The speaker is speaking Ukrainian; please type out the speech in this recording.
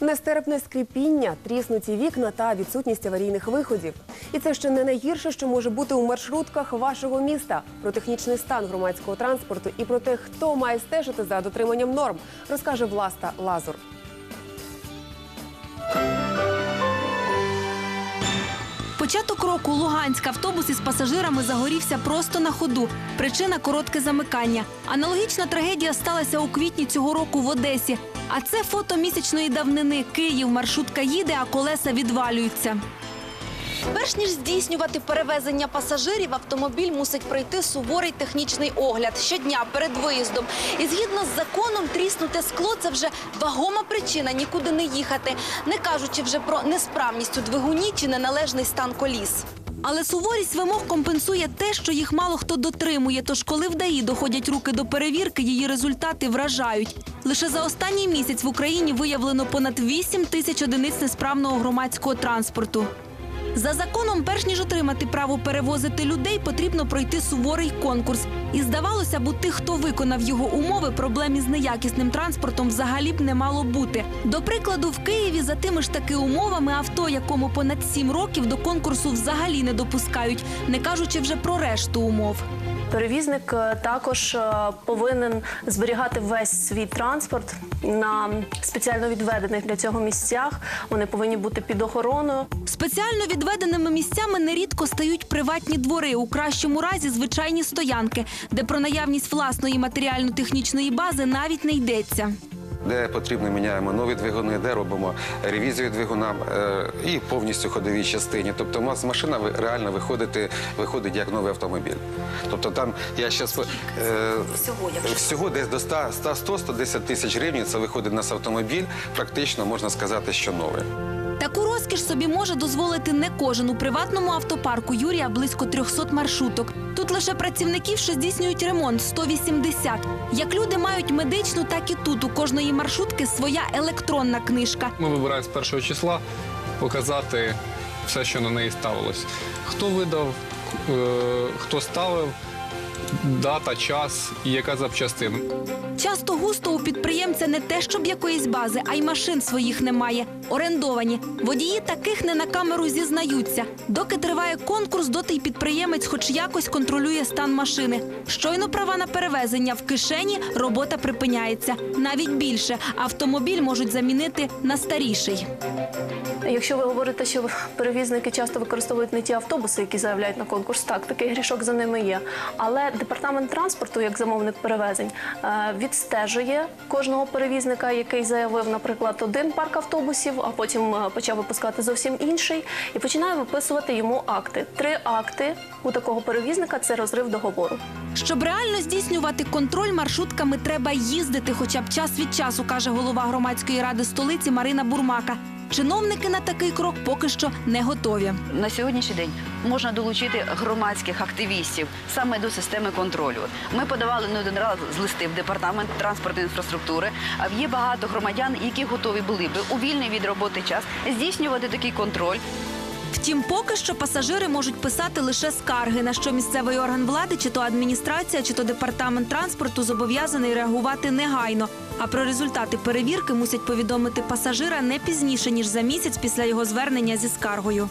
Нестерпне скріпіння, тріснуті вікна та відсутність аварійних виходів. І це ще не найгірше, що може бути у маршрутках вашого міста. Про технічний стан громадського транспорту і про те, хто має стежити за дотриманням норм, розкаже Власта Лазур. Початок року Луганськ автобус із пасажирами загорівся просто на ходу. Причина коротке замикання. Аналогічна трагедія сталася у квітні цього року в Одесі. А це фото місячної давнини. Київ маршрутка їде, а колеса відвалюються. Перш ніж здійснювати перевезення пасажирів, автомобіль мусить пройти суворий технічний огляд щодня перед виїздом. І згідно з законом, тріснуте скло це вже вагома причина нікуди не їхати, не кажучи вже про несправність у двигуні чи неналежний стан коліс. Але суворість вимог компенсує те, що їх мало хто дотримує. Тож, коли в ДАІ доходять руки до перевірки, її результати вражають. Лише за останній місяць в Україні виявлено понад 8 тисяч одиниць несправного громадського транспорту. За законом, перш ніж отримати право перевозити людей, потрібно пройти суворий конкурс. І здавалося б, у тих, хто виконав його умови, проблем із неякісним транспортом взагалі б не мало бути. До прикладу, в Києві за тими ж таки умовами авто, якому понад сім років до конкурсу взагалі не допускають, не кажучи вже про решту умов. Перевізник е, також е, повинен зберігати весь свій транспорт на спеціально відведених для цього місцях. Вони повинні бути під охороною. Спеціально відведеними місцями нерідко стають приватні двори, у кращому разі звичайні стоянки, де про наявність власної матеріально-технічної бази навіть не йдеться. Де потрібно, міняємо нові двигуни, де робимо ревізію двигуна е, і повністю ходовій частині. Тобто, у нас машина реально виходить, виходить як новий автомобіль. Тобто там я зараз е, Всього, всього десь до 100 100-110 тисяч гривень це виходить на автомобіль. Практично можна сказати, що новий. Таку розкіш собі може дозволити не кожен у приватному автопарку Юрія близько 300 маршруток. Тут лише працівників, що здійснюють ремонт 180. Як люди мають медичну, так і тут у кожної маршрутки своя електронна книжка. Ми вибираємо з першого числа показати все, що на неї ставилось. Хто видав, е, хто ставив, дата, час і яка запчастина. Часто густо у підприємця не те, щоб якоїсь бази, а й машин своїх немає. Орендовані. Водії таких не на камеру зізнаються. Доки триває конкурс, доти й підприємець хоч якось контролює стан машини. Щойно права на перевезення в кишені, робота припиняється. Навіть більше автомобіль можуть замінити на старіший. Якщо ви говорите, що перевізники часто використовують не ті автобуси, які заявляють на конкурс, так такий грішок за ними є. Але департамент транспорту, як замовник перевезень, е, відстежує кожного перевізника, який заявив, наприклад, один парк автобусів, а потім е, почав випускати зовсім інший, і починає виписувати йому акти. Три акти у такого перевізника це розрив договору. Щоб реально здійснювати контроль маршрутками, треба їздити хоча б час від часу, каже голова громадської ради столиці Марина Бурмака. Чиновники на такий крок поки що не готові. На сьогоднішній день можна долучити громадських активістів саме до системи контролю. Ми подавали не один раз з листи в департамент транспортної інфраструктури. А є багато громадян, які готові були би у вільний від роботи час здійснювати такий контроль. Втім, поки що пасажири можуть писати лише скарги, на що місцевий орган влади, чи то адміністрація, чи то департамент транспорту зобов'язаний реагувати негайно. А про результати перевірки мусять повідомити пасажира не пізніше ніж за місяць після його звернення зі скаргою.